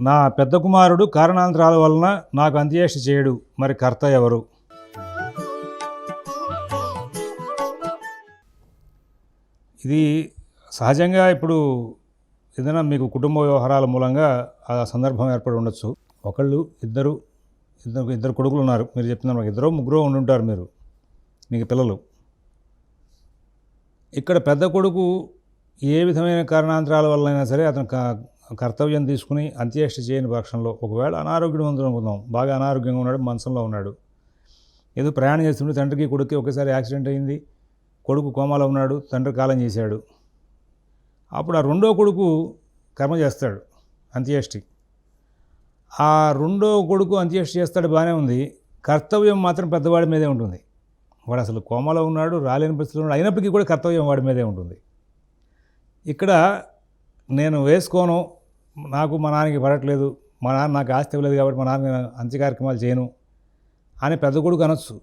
నా పెద్ద కుమారుడు కారణాంతరాల వలన నాకు అంత్యేష్టి చేయడు. మరి కర్త ఎవరు? ఇది సహజంగా ఇప్పుడు ఏదైనా మీకు కుటుంబ వ్యవహారాల మూలంగా ఆ సందర్భం ఏర్పడి ఉండొచ్చు. ఒకళ్ళు ఇద్దరు ఇద్దరు ఇద్దరు కొడుకులు ఉన్నారు. మీరు చెప్తున్నారు ఇద్దరు ముగ్గురు ఉండుంటారు మీరు. మీకు పిల్లలు. ఇక్కడ పెద్ద కొడుకు ఏ విధమైన కారణాంతరాల వల్లైనా సరే అతను కర్తవ్యం తీసుకుని అంత్యేష్టి చేయని పక్షంలో ఒకవేళ అనారోగ్యం ఉందనుకుందాం బాగా అనారోగ్యంగా ఉన్నాడు మంచంలో ఉన్నాడు. ఏదో ప్రయాణం చేస్తుంటే తండ్రికి కొడుక్కి ఒకేసారి యాక్సిడెంట్ అయింది కొడుకు కోమాలో ఉన్నాడు తండ్రి కాలం చేశాడు. అప్పుడు ఆ రెండో కొడుకు కర్మ చేస్తాడు అంత్యేష్టి ఆ రెండో కొడుకు అంత్యేష్టి చేస్తాడు బాగానే ఉంది కర్తవ్యం మాత్రం పెద్దవాడి మీదే ఉంటుంది. వాడు అసలు కోమలో ఉన్నాడు రాలేని పరిస్థితిలో ఉన్నాడు అయినప్పటికీ కూడా కర్తవ్యం వాడి మీదే ఉంటుంది. ఇక్కడ నేను వేసుకోను నాకు మా నాన్నకి పడట్లేదు మా నాన్న నాకు ఆస్తి ఇవ్వలేదు కాబట్టి మా నాన్న అంత్య కార్యక్రమాలు చేయను అని పెద్ద కొడుకు అనొచ్చు.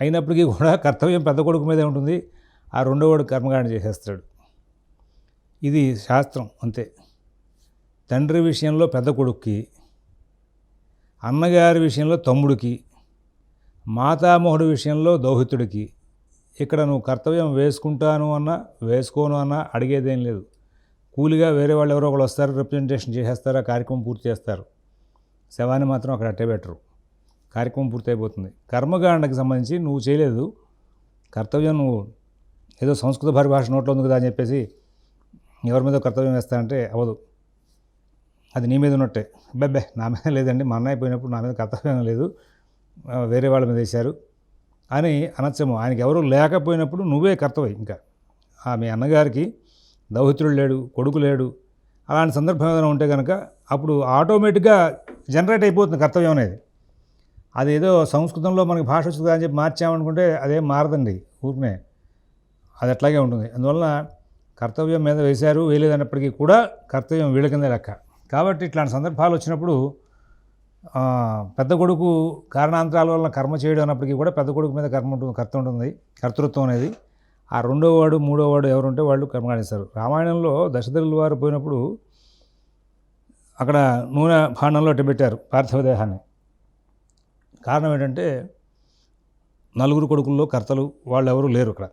అయినప్పటికీ కూడా కర్తవ్యం పెద్ద కొడుకు మీదే ఉంటుంది ఆ రెండోవాడు కర్మకాండ చేసేస్తాడు. ఇది శాస్త్రం అంతే. తండ్రి విషయంలో పెద్ద కొడుక్కి అన్నగారి విషయంలో తమ్ముడికి మాతామోహుడి విషయంలో దౌహితుడికి ఇక్కడ నువ్వు కర్తవ్యం వేసుకుంటాను అన్నా వేసుకోను అన్నా అడిగేదేం లేదు. కూలిగా వేరే వాళ్ళు ఎవరో ఒకళ్ళు వస్తారు రిప్రజెంటేషన్ చేసేస్తారు ఆ కార్యక్రమం పూర్తి చేస్తారు. శవాన్ని మాత్రం అక్కడ అట్టే పెట్టరు. కార్యక్రమం పూర్తయిపోతుంది. కర్మకాండకి సంబంధించి నువ్వు చేయలేదు. కర్తవ్యం నువ్వు ఏదో సంస్కృత పరిభాష నోట్లో ఉంది కదా అని చెప్పేసి ఎవరి మీద కర్తవ్యం వేస్తానంటే అవ్వదు. అది నీ మీద ఉన్నట్టే. అబ్బాబ్బే నా మీద లేదండి. మా అన్నయ్య పోయినప్పుడు నా మీద కర్తవ్యం లేదు. వేరే వాళ్ళ మీద వేశారు. అని అనచ్చము. ఆయనకి ఎవరు లేకపోయినప్పుడు నువ్వే కర్తవ్యం ఇంకా. ఆ మీ అన్నగారికి దౌహిత్రుడు లేడు కొడుకు లేడు అలాంటి సందర్భం ఏదైనా ఉంటే కనుక అప్పుడు ఆటోమేటిక్గా జనరేట్ అయిపోతుంది కర్తవ్యం అనేది. అదేదో సంస్కృతంలో మనకి భాష వస్తుంది అని చెప్పి మార్చామనుకుంటే అదేం మారదండి ఊరినే అది అట్లాగే ఉంటుంది. అందువలన కర్తవ్యం మీద వేశారు వేయలేదన్నప్పటికీ కూడా కర్తవ్యం వీళ్ళ కింద లెక్క. కాబట్టి ఇట్లాంటి సందర్భాలు వచ్చినప్పుడు పెద్ద కొడుకు కారణాంతరాల వల్ల కర్మ చేయడం అన్నప్పటికీ కూడా పెద్ద కొడుకు మీద కర్మ ఉంటుంది కర్త ఉంటుంది కర్తృత్వం అనేది. ఆ రెండో వాడు మూడో వాడు ఎవరుంటే వాళ్ళు కర్మ రామాయణంలో దశరథుల వారు పోయినప్పుడు అక్కడ నూనె భాండంలో అట్ట పెట్టారు పార్థివ దేహాన్ని. కారణం ఏంటంటే నలుగురు కొడుకుల్లో కర్తలు వాళ్ళు ఎవరు లేరు ఇక్కడ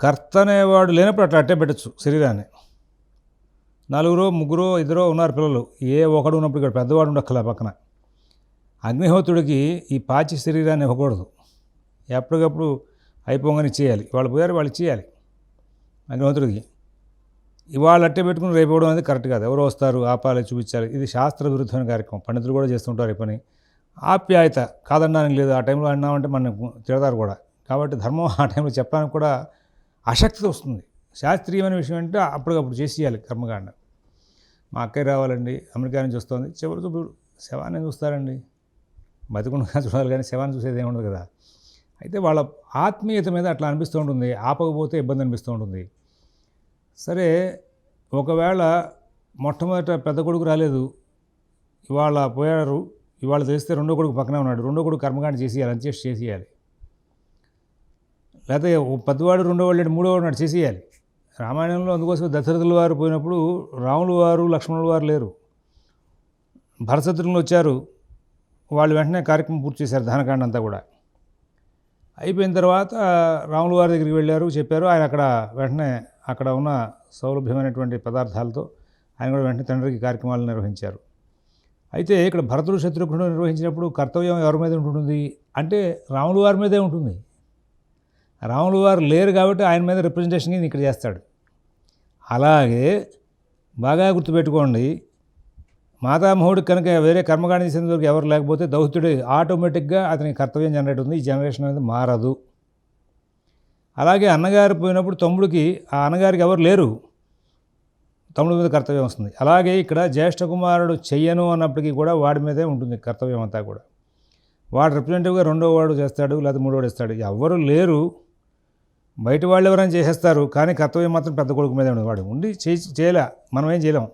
కర్త అనేవాడు లేనప్పుడు అట్లా అట్టే పెట్టచ్చు శరీరాన్ని. నలుగురో ముగ్గురో ఇద్దరో ఉన్నారు పిల్లలు. ఏ ఒకడు ఉన్నప్పుడు ఇక్కడ పెద్దవాడు ఉండక్కల పక్కన. అగ్నిహోత్రుడికి ఈ పాచి శరీరాన్ని ఇవ్వకూడదు. ఎప్పటికప్పుడు అయిపోగానే చేయాలి. వాళ్ళు పోయారు వాళ్ళు చేయాలి. అని అగ్నిహోత్రుడికి ఇవాళ అట్టే పెట్టుకుని రేపు ఇవ్వడం అనేది కరెక్ట్ కాదు. ఎవరు వస్తారు ఆపాలి చూపించాలి. ఇది శాస్త్ర విరుద్ధమైన కార్యక్రమం. పండితులు కూడా చేస్తుంటారు ఈ పని. ఆప్యాయత కాదనడానికి లేదు. ఆ టైంలో అన్నామంటే మనం తిడతారు కూడా. కాబట్టి ధర్మం ఆ టైంలో చెప్పడానికి కూడా అశక్తి వస్తుంది. శాస్త్రీయమైన విషయం అంటే అప్పటికప్పుడు చేసేయాలి కర్మకాండ. మా అక్కయ్య రావాలండి. అమెరికా నుంచి వస్తుంది. చివరి చూపు శవాన్ని చూస్తారండి. బతికుండా చూడాలి కానీ శవాన్ని చూసేది ఏముండదు కదా. అయితే వాళ్ళ ఆత్మీయత మీద అట్లా అనిపిస్తూ ఉంటుంది. ఆపకపోతే ఇబ్బంది అనిపిస్తూ ఉంటుంది. సరే ఒకవేళ మొట్టమొదట పెద్ద కొడుకు రాలేదు ఇవాళ పోయారు ఇవాళ తెలిస్తే రెండో కొడుకు పక్కనే ఉన్నాడు రెండో కొడుకు కర్మకాండ చేసేయాలి అంత్యేష్టి చేసేయాలి. లేకపోతే పెద్దవాడు రెండో వాళ్ళు మూడో వాడు నాడు చేసేయాలి. రామాయణంలో అందుకోసం దశరథుల వారు పోయినప్పుడు రాములు వారు లక్ష్మణుల వారు లేరు. భరతశత్రులు వచ్చారు. వాళ్ళు వెంటనే కార్యక్రమం పూర్తి చేశారు దహనకాండ అంతా కూడా. అయిపోయిన తర్వాత రాములు వారి దగ్గరికి వెళ్ళారు చెప్పారు. ఆయన అక్కడ వెంటనే అక్కడ ఉన్న సౌలభ్యమైనటువంటి పదార్థాలతో ఆయన కూడా వెంటనే తండ్రికి కార్యక్రమాలు నిర్వహించారు. అయితే ఇక్కడ భరతుడు శత్రుఘ్నుడు నిర్వహించినప్పుడు కర్తవ్యం ఎవరి మీద ఉంటుంది అంటే రాములు వారి మీదే ఉంటుంది. రాములు వారు లేరు కాబట్టి ఆయన మీద రిప్రజెంటేషన్ ఇక్కడ చేస్తాడు. అలాగే బాగా గుర్తుపెట్టుకోండి మాతామహుడు కనుక వేరే కర్మకాండ చేసేందుకు ఎవరు లేకపోతే దౌత్యుడు ఆటోమేటిక్గా అతనికి కర్తవ్యం జనరేట్ ఉంది ఈ జనరేషన్ అనేది మారదు. అలాగే అన్నగారు పోయినప్పుడు తమ్ముడికి ఆ అన్నగారికి ఎవరు లేరు. తమ్ముడి మీద కర్తవ్యం వస్తుంది. అలాగే ఇక్కడ జ్యేష్ఠ కుమారుడు చెయ్యను అన్నప్పటికీ కూడా వాడి మీదే ఉంటుంది కర్తవ్యం అంతా కూడా. వాడు రిప్రజెంటేటివ్గా రెండో వాడు చేస్తాడు లేకపోతే మూడో వాడు ఇస్తాడు ఎవరు లేరు. బయట వాళ్ళు ఎవరైనా చేసేస్తారు కానీ కర్తవ్యం మాత్రం పెద్ద కొడుకు మీదే ఉండదు. వాడు ఉండి చేయలే. మనం ఏం చేయలేం.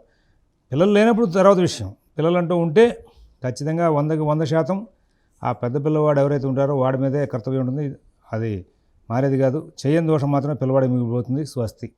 పిల్లలు లేనప్పుడు తర్వాత విషయం. పిల్లలు అంటూ ఉంటే ఖచ్చితంగా వందకి వంద శాతం ఆ పెద్ద పిల్లవాడు ఎవరైతే ఉంటారో వాడి మీదే కర్తవ్యం ఉంటుంది. అది మారేది కాదు. చేయని దోషం మాత్రమే పిల్లవాడికి మిగిలిపోతుంది స్వస్తి.